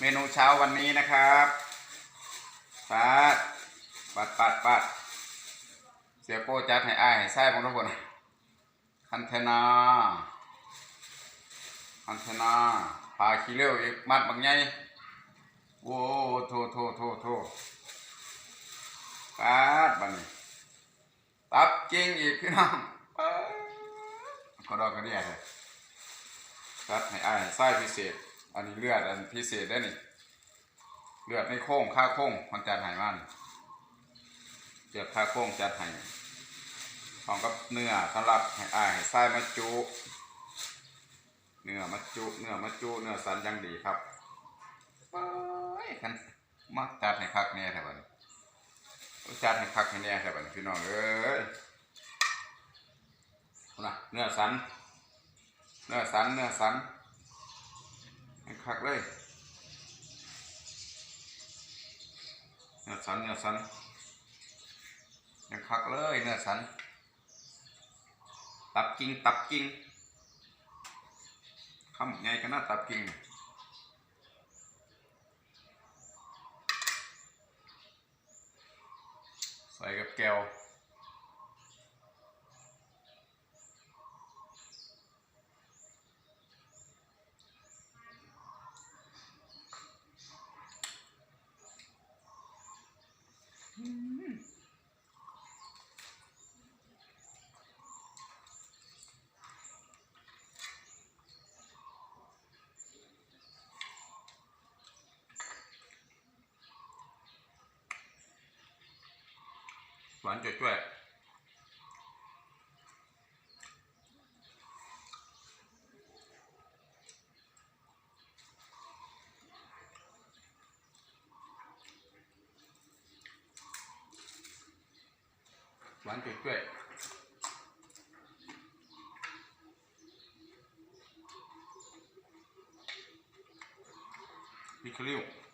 เมนูเช้าวันนี้นะครับปัดปัดปัดปัดเสียโก้จัดให้อ้ายให้ไส้ผมทุกคนคันเทนาคันเทนาพาขี้เลี้ยวอีกมัดบางไงโอ้โทโทโทโทปัดบันตับกิ้งอีกพี่น้องปัดก็ดอกกระเดียดเลยครับให้อ้ายไส้พิเศษ อันนี้เลือดอันพิเศษได้นี่เลือดในโค้งค่าโค้งมันจัดให้มันเลือดค่าโค้งจัดห้พร้อมกับเนื้อสำหรับให้อ้ายให้ไส้มาจุ เนื้อมาจุ เนื้อมาจุ เนื้อสันยังดีครับไปกันมาจัดให้คักแน่แท้บัดนี้จัดให้คักให้แน่แท้บัดนี้พี่น้องเอ้ยนะเนื้อสัน เนื้อสัน เนื้อสัน ให้คักเลยเนื้อสันเนื้อสันยังคักเลยเนื้อสัน ตับกิ่งตับกิ่งคำไงกันนะตับกิ่งใส่กับแก้ว หวานจ่วยๆห